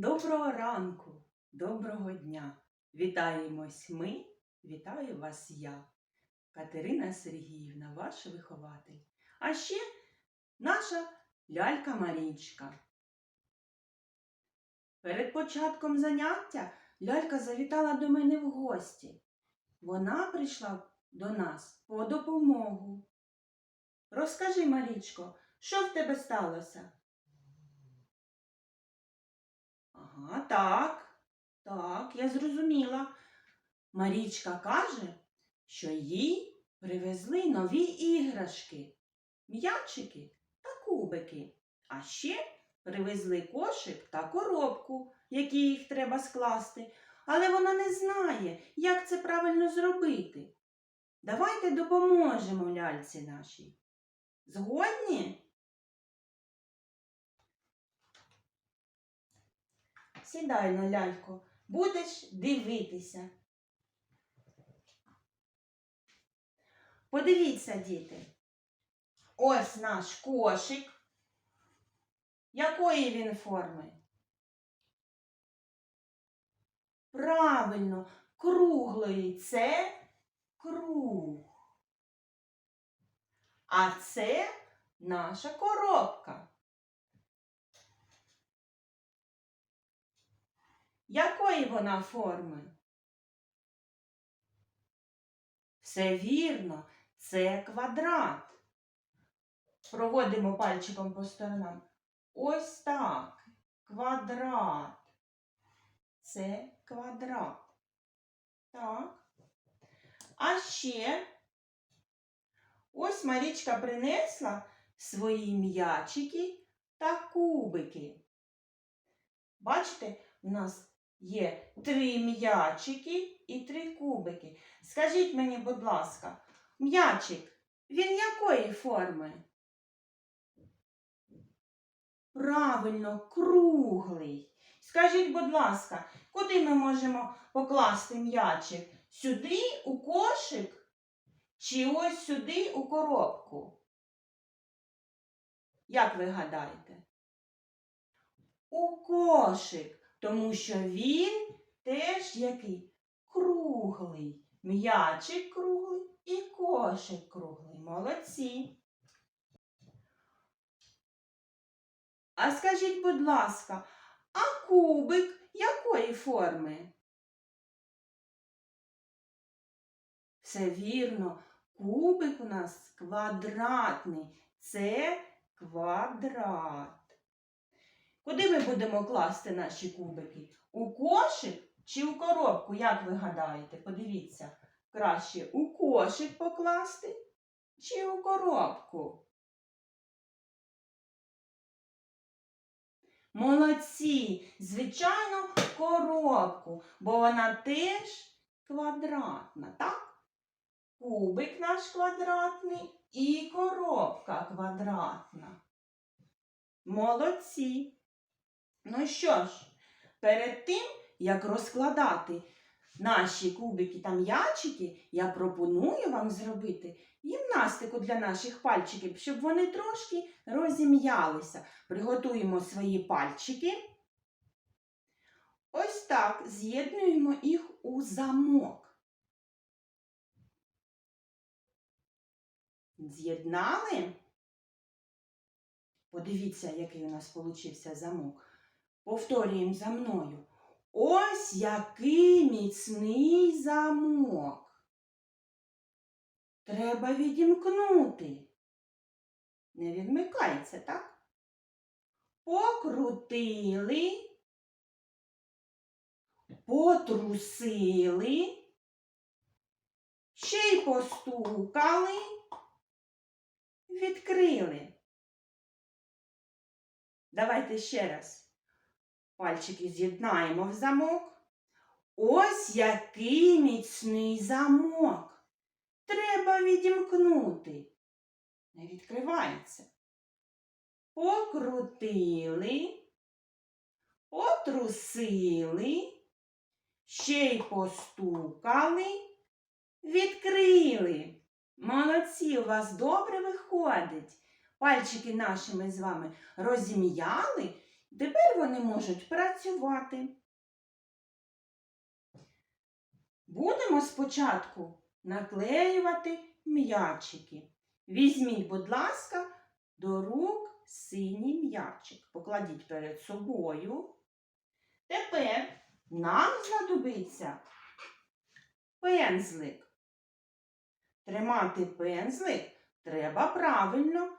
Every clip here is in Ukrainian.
Доброго ранку, доброго дня. Вітаємось ми, вітаю вас я, Катерина Сергіївна, ваш вихователь. А ще наша лялька Марічка. Перед початком заняття лялька завітала до мене в гості. Вона прийшла до нас по допомогу. Розкажи, Марічко, що в тебе сталося? Ага, так, так, я зрозуміла. Марічка каже, що їй привезли нові іграшки, м'ячики та кубики. А ще привезли кошик та коробку, які їх треба скласти. Але вона не знає, як це правильно зробити. Давайте допоможемо ляльці нашій. Згодні? Сідай на ляльку, будеш дивитися. Подивіться, діти. Ось наш кошик. Якої він форми? Правильно, круглої це круг. А це наша коробка. Якої вона форми? Все вірно, це квадрат. Проводимо пальчиком по сторонам. Ось так. Квадрат. Це квадрат. Так. А ще ось Марічка принесла свої м'ячики та кубики. Бачите, у нас є три м'ячики і три кубики. Скажіть мені, будь ласка, м'ячик, він якої форми? Правильно, круглий. Скажіть, будь ласка, куди ми можемо покласти м'ячик? Сюди у кошик чи ось сюди у коробку? Як ви гадаєте? У кошик, тому що він теж який круглий. М'ячик круглий і кошик круглий. Молодці. А скажіть, будь ласка, а кубик якої форми? Все вірно, кубик у нас квадратний. Це квадрат. Куди ми будемо класти наші кубики? У кошик чи у коробку, як ви гадаєте? Подивіться, краще у кошик покласти чи у коробку? Молодці, звичайно, в коробку, бо вона теж квадратна, так? Кубик наш квадратний і коробка квадратна. Молодці. Ну що ж, перед тим, як розкладати наші кубики та м'ячики, я пропоную вам зробити гімнастику для наших пальчиків, щоб вони трошки розім'ялися. Приготуємо свої пальчики. Ось так з'єднуємо їх у замок. З'єднали? Подивіться, який у нас получився замок. Повторюємо за мною. Ось який міцний замок. Треба відімкнути. Не відмикається, так? Покрутили, потрусили, ще й постукали, відкрили. Давайте ще раз. Пальчики з'єднаємо в замок. Ось який міцний замок. Треба відімкнути. Не відкривається. Покрутили, потрусили, ще й постукали, відкрили. Молодці, у вас добре виходить. Пальчики наші ми з вами розім'яли Тепер вони можуть працювати. Будемо спочатку наклеювати м'ячики. Візьміть, будь ласка, до рук синій м'ячик. Покладіть перед собою. Тепер нам знадобиться пензлик. Тримати пензлик треба правильно.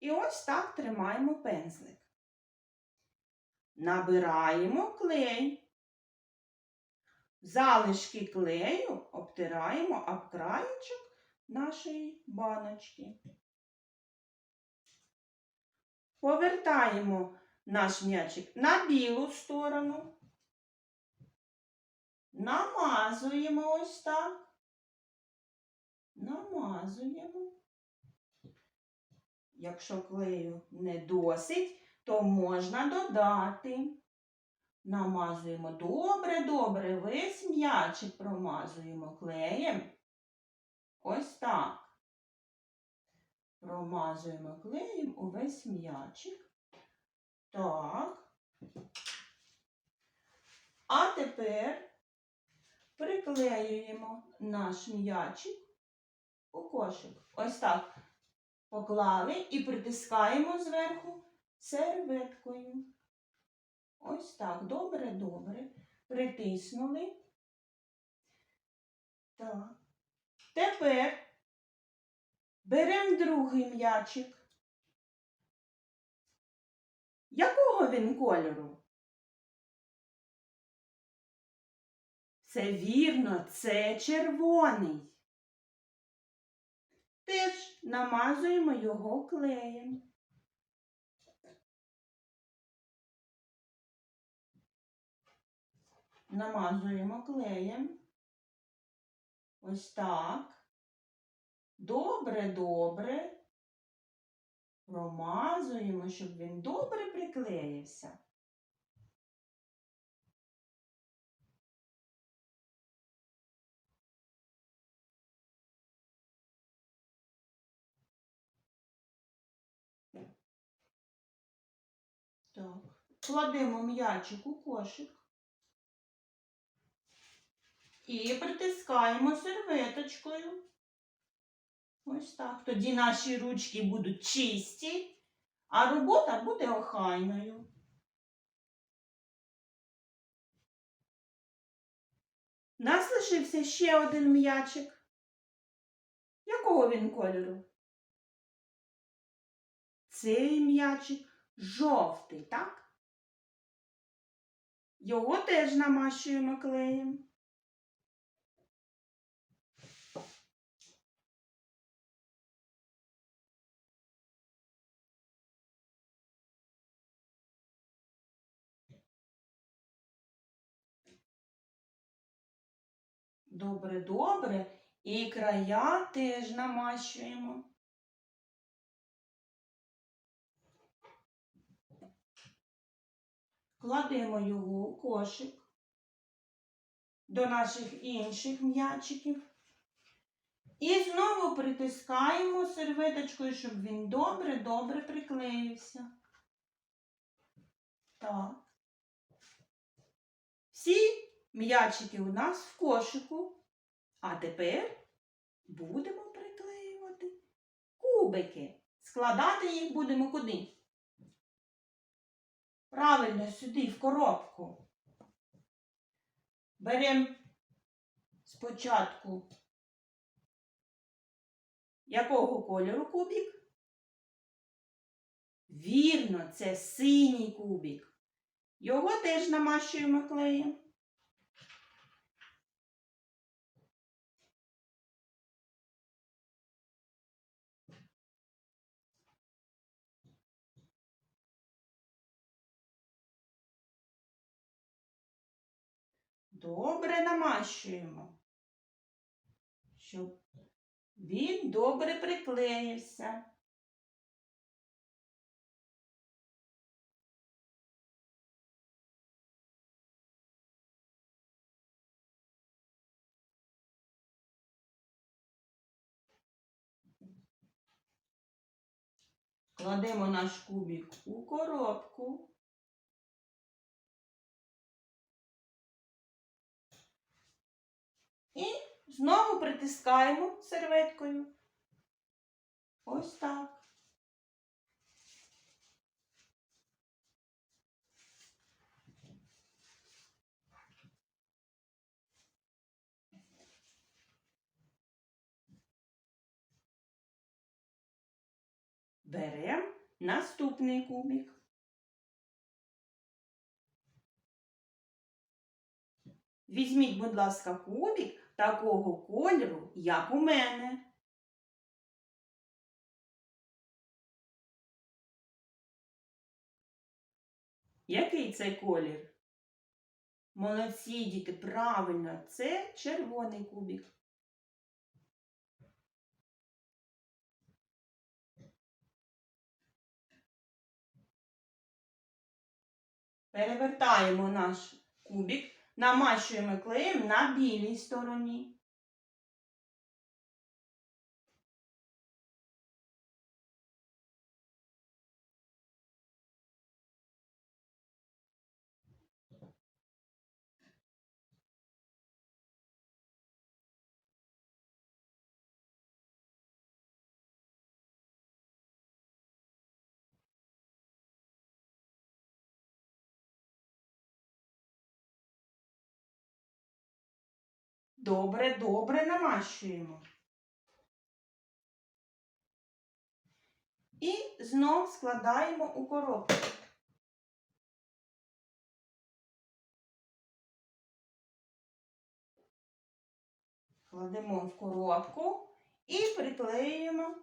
І ось так тримаємо пензлик. Набираємо клей. Залишки клею обтираємо об краєчок нашої баночки. Повертаємо наш м'ячик на білу сторону. Намазуємо ось так. Намазуємо. Якщо клею не досить, то можна додати. Намазуємо добре-добре, весь м'ячик промазуємо клеєм. Ось так. Промазуємо клеєм увесь м'ячик. Так. А тепер приклеюємо наш м'ячик у кошик. Ось так. Поклали і притискаємо зверху серветкою. Ось так, добре, добре. Притиснули. Так. Тепер беремо другий м'ячик. Якого він кольору? Це вірно, це червоний. Теж намазуємо його клеєм. Намазуємо клеєм. Ось так. Добре, добре. Промазуємо, щоб він добре приклеївся. Так. Кладемо м'ячик у кошик. І притискаємо серветочкою. Ось так. Тоді наші ручки будуть чисті, а робота буде охайною. Нас лишився ще один м'ячик. Якого він кольору? Цей м'ячик жовтий, так? Його теж намащуємо клеєм. Добре, добре. І края теж намащуємо. Кладемо його у кошик до наших інших м'ячиків. І знову притискаємо серветочкою, щоб він добре-добре приклеївся. Так. Всі М'ячики у нас в кошику. А тепер будемо приклеювати кубики. Складати їх будемо куди? Правильно, сюди, в коробку. Беремо спочатку якого кольору кубик? Вірно, це синій кубик. Його теж намащуємо клеєм. Добре намащуємо, щоб він добре приклеївся. Кладемо наш кубик у коробку. І знову притискаємо серветкою. Ось так. Беремо наступний кубик. Візьміть, будь ласка, кубик такого кольору, як у мене. Який це колір? Молодці, діти, правильно, це червоний кубик. Перевертаємо наш кубик, намащуємо клеєм на білій стороні. Добре, добре намащуємо. І знов складаємо у коробку. Кладемо в коробку і приклеюємо.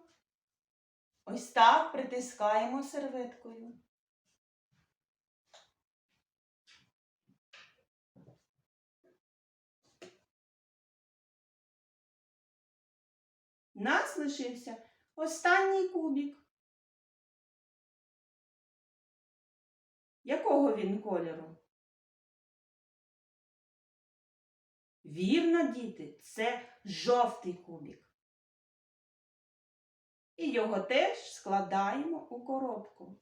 Ось так притискаємо серветкою. Нас лишився останній кубік. Якого він кольору? Вірно, діти, це жовтий кубік. І його теж складаємо у коробку.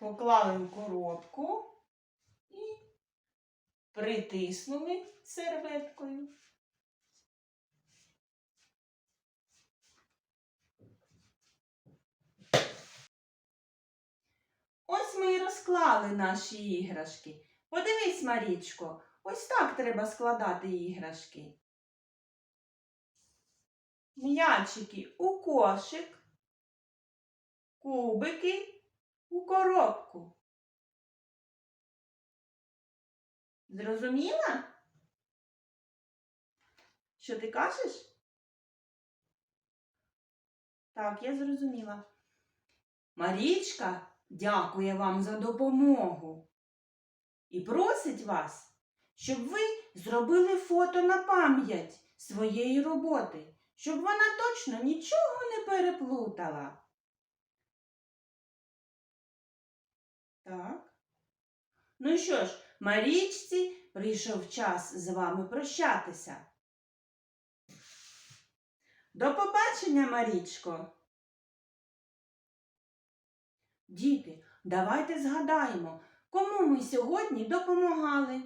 Поклали в коробку і притиснули серветкою. Ось ми і розклали наші іграшки. Подивись, Марічко, ось так треба складати іграшки. М'ячики у кошик, кубики у коробку. Зрозуміла? Що ти кажеш? Так, я зрозуміла. Марічка дякує вам за допомогу і просить вас, щоб ви зробили фото на пам'ять своєї роботи, щоб вона точно нічого не переплутала. Так. Ну що ж, Марічці прийшов час з вами прощатися. До побачення, Марічко. Діти, давайте згадаємо, кому ми сьогодні допомагали.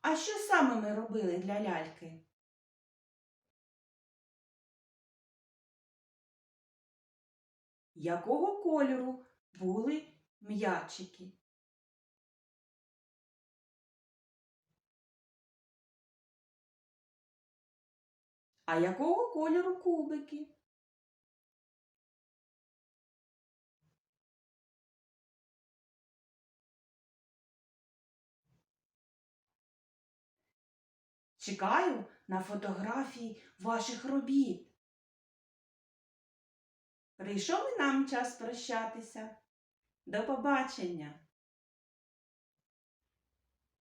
А що саме ми робили для ляльки? Якого кольору були м'ячики? А якого кольору кубики? Чекаю на фотографії ваших робіт. Прийшов і нам час прощатися. До побачення!